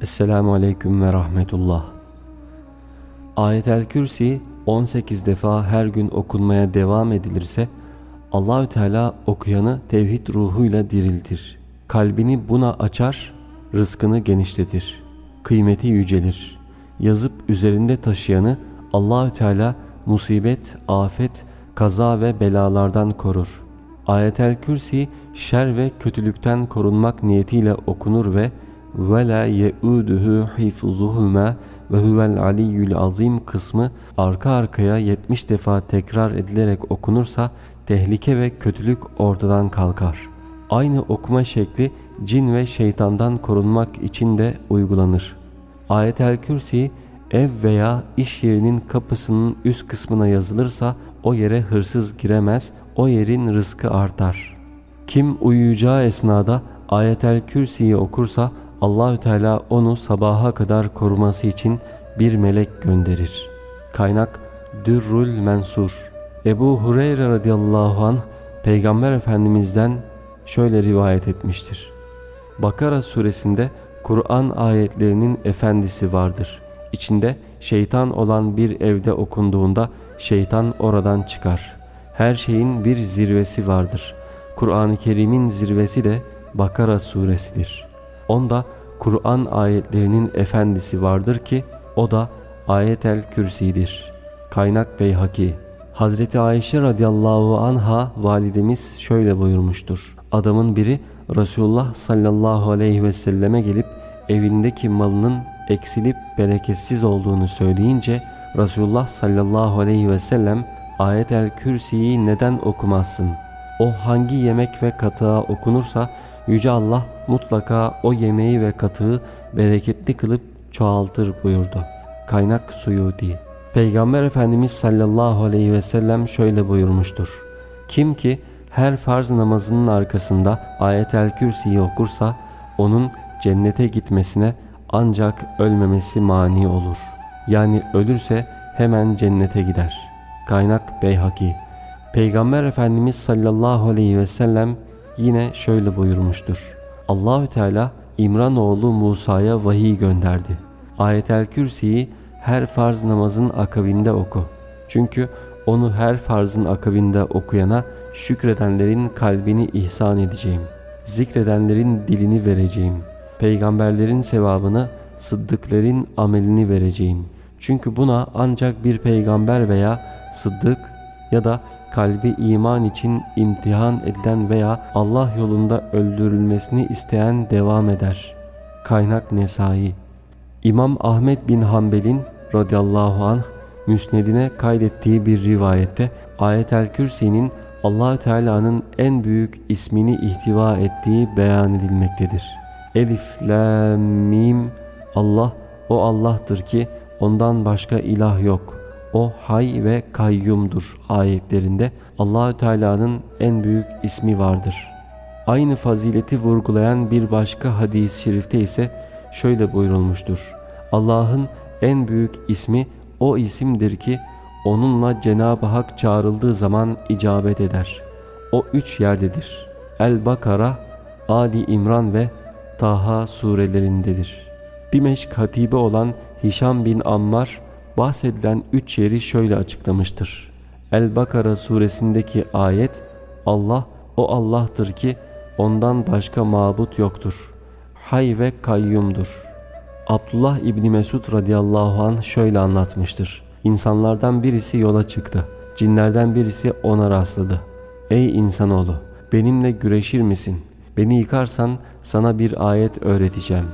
Esselamu Aleyküm ve Rahmetullah. Ayetel Kürsi 18 defa her gün okunmaya devam edilirse Allahü Teala okuyanı tevhid ruhuyla diriltir. Kalbini buna açar, rızkını genişletir. Kıymeti yücelir. Yazıp üzerinde taşıyanı Allahü Teala musibet, afet, kaza ve belalardan korur. Ayetel Kürsi şer ve kötülükten korunmak niyetiyle okunur ve ve la yeuduhu hifzuhuma ve huvel aliyyül azim kısmı arka arkaya 70 defa tekrar edilerek okunursa tehlike ve kötülük ortadan kalkar. Aynı okuma şekli cin ve şeytandan korunmak için de uygulanır. Ayetel Kürsi ev veya iş yerinin kapısının üst kısmına yazılırsa o yere hırsız giremez, o yerin rızkı artar. Kim uyuyacağı esnada Ayetel Kürsi'yi okursa Allahü Teala onu sabaha kadar koruması için bir melek gönderir. Kaynak Dürrül Mensur Ebu Hureyre radıyallahu anh Peygamber Efendimiz'den şöyle rivayet etmiştir. Bakara suresinde Kur'an ayetlerinin efendisi vardır. İçinde şeytan olan bir evde okunduğunda şeytan oradan çıkar. Her şeyin bir zirvesi vardır. Kur'an-ı Kerim'in zirvesi de Bakara suresidir. Onda Kur'an ayetlerinin efendisi vardır ki o da Ayetel Kürsi'dir. Kaynak Beyhaki Hazreti Ayşe radıyallahu anha validemiz şöyle buyurmuştur. Adamın biri Resulullah sallallahu aleyhi ve selleme gelip evindeki malının eksilip bereketsiz olduğunu söyleyince Resulullah sallallahu aleyhi ve sellem Ayetel Kürsi'yi neden okumazsın? O hangi yemek ve katığa okunursa Yüce Allah mutlaka o yemeği ve katığı bereketli kılıp çoğaltır buyurdu. Kaynak Suyudi Peygamber Efendimiz sallallahu aleyhi ve sellem şöyle buyurmuştur. Kim ki her farz namazının arkasında ayetel kürsiyi okursa onun cennete gitmesine ancak ölmemesi mani olur. Yani ölürse hemen cennete gider. Kaynak Beyhaki Peygamber Efendimiz sallallahu aleyhi ve sellem yine şöyle buyurmuştur. Allahü Teala İmran oğlu Musa'ya vahiy gönderdi. Ayetel Kürsi'yi her farz namazın akabinde oku. Çünkü onu her farzın akabinde okuyana şükredenlerin kalbini ihsan edeceğim. Zikredenlerin dilini vereceğim. Peygamberlerin sevabını, sıddıklerin amelini vereceğim. Çünkü buna ancak bir peygamber veya sıddık ya da kalbi iman için imtihan edilen veya Allah yolunda öldürülmesini isteyen devam eder. Kaynak Nesai İmam Ahmet bin Hanbel'in radıyallahu anh müsnedine kaydettiği bir rivayette Ayetel Kürsi'nin Allahü Teala'nın en büyük ismini ihtiva ettiği beyan edilmektedir. Elif, la, mim, Allah o Allah'tır ki ondan başka ilah yok. O hay ve kayyumdur ayetlerinde Allahü Teala'nın en büyük ismi vardır. Aynı fazileti vurgulayan bir başka hadis-i şerifte ise şöyle buyurulmuştur. Allah'ın en büyük ismi o isimdir ki onunla Cenab-ı Hak çağrıldığı zaman icabet eder. O üç yerdedir. El-Bakara, Ali İmran ve Taha surelerindedir. Dimeşk hatibi olan Hişam bin Ammar bahsedilen üç yeri şöyle açıklamıştır. El-Bakara suresindeki ayet Allah o Allah'tır ki ondan başka mabut yoktur. Hay ve kayyumdur. Abdullah İbni Mesud radıyallahu an şöyle anlatmıştır. İnsanlardan birisi yola çıktı. Cinlerden birisi ona rastladı. Ey insanoğlu benimle güreşir misin? Beni yıkarsan sana bir ayet öğreteceğim.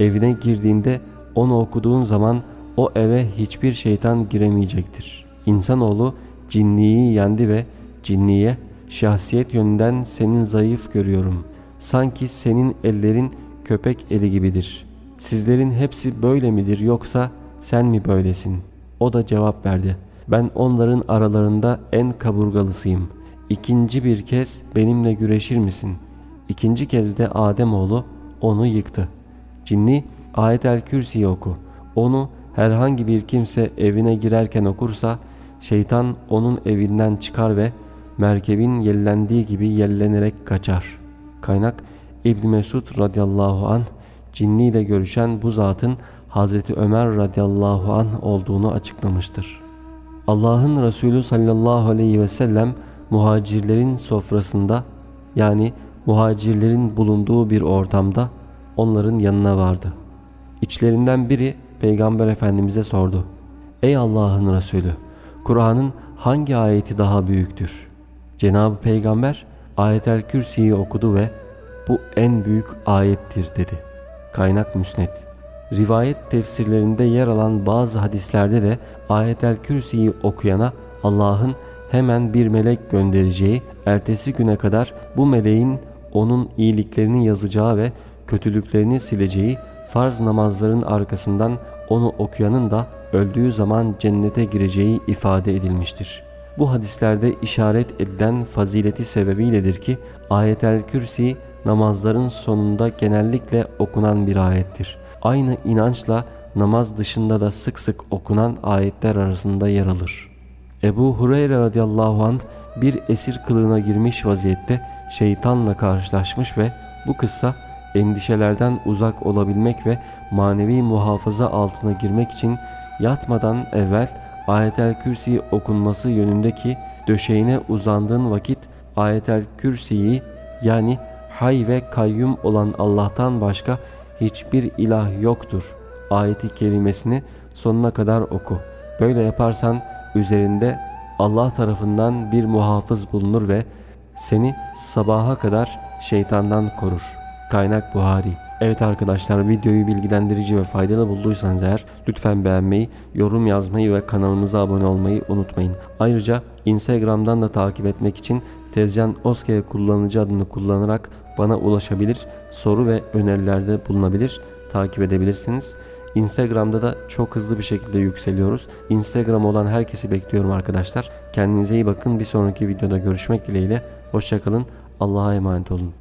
Evine girdiğinde onu okuduğun zaman o eve hiçbir şeytan giremeyecektir. İnsanoğlu cinliği yendi ve cinniye şahsiyet yönünden senin zayıf görüyorum. Sanki senin ellerin köpek eli gibidir. Sizlerin hepsi böyle midir yoksa sen mi böylesin? O da cevap verdi. Ben onların aralarında en kaburgalısıyım. İkinci bir kez benimle güreşir misin? İkinci kez de Ademoğlu onu yıktı. Cinni ayet-el kürsiyi oku. Onu herhangi bir kimse evine girerken okursa şeytan onun evinden çıkar ve merkebin yellendiği gibi yellenerek kaçar. Kaynak İbn Mesud radıyallahu an cinniyle görüşen bu zatın Hazreti Ömer radıyallahu an olduğunu açıklamıştır. Allah'ın Resulü sallallahu aleyhi ve sellem muhacirlerin sofrasında yani muhacirlerin bulunduğu bir ortamda onların yanına vardı. İçlerinden biri Peygamber Efendimiz'e sordu. Ey Allah'ın Resulü, Kur'an'ın hangi ayeti daha büyüktür? Cenab-ı Peygamber ayetel kürsiyi okudu ve bu en büyük ayettir dedi. Kaynak Müsned. Rivayet tefsirlerinde yer alan bazı hadislerde de ayetel kürsiyi okuyana Allah'ın hemen bir melek göndereceği, ertesi güne kadar bu meleğin onun iyiliklerini yazacağı ve kötülüklerini sileceği, farz namazların arkasından onu okuyanın da öldüğü zaman cennete gireceği ifade edilmiştir. Bu hadislerde işaret edilen fazileti sebebiyledir ki ayetel kürsi namazların sonunda genellikle okunan bir ayettir. Aynı inançla namaz dışında da sık sık okunan ayetler arasında yer alır. Ebu Hureyre radıyallahu anh bir esir kılığına girmiş vaziyette şeytanla karşılaşmış ve bu kıssa endişelerden uzak olabilmek ve manevi muhafaza altına girmek için yatmadan evvel ayetel kürsi okunması yönündeki döşeğine uzandığın vakit ayetel kürsiyi yani hay ve kayyum olan Allah'tan başka hiçbir ilah yoktur ayeti kerimesini sonuna kadar oku. Böyle yaparsan üzerinde Allah tarafından bir muhafız bulunur ve seni sabaha kadar şeytandan korur. Kaynak Buhari. Evet arkadaşlar videoyu bilgilendirici ve faydalı bulduysanız eğer lütfen beğenmeyi, yorum yazmayı ve kanalımıza abone olmayı unutmayın. Ayrıca Instagram'dan da takip etmek için Tezcan Oskaya kullanıcı adını kullanarak bana ulaşabilir, soru ve önerilerde bulunabilir, takip edebilirsiniz. Instagram'da da çok hızlı bir şekilde yükseliyoruz. Instagram olan herkesi bekliyorum arkadaşlar. Kendinize iyi bakın. Bir sonraki videoda görüşmek dileğiyle. Hoşçakalın. Allah'a emanet olun.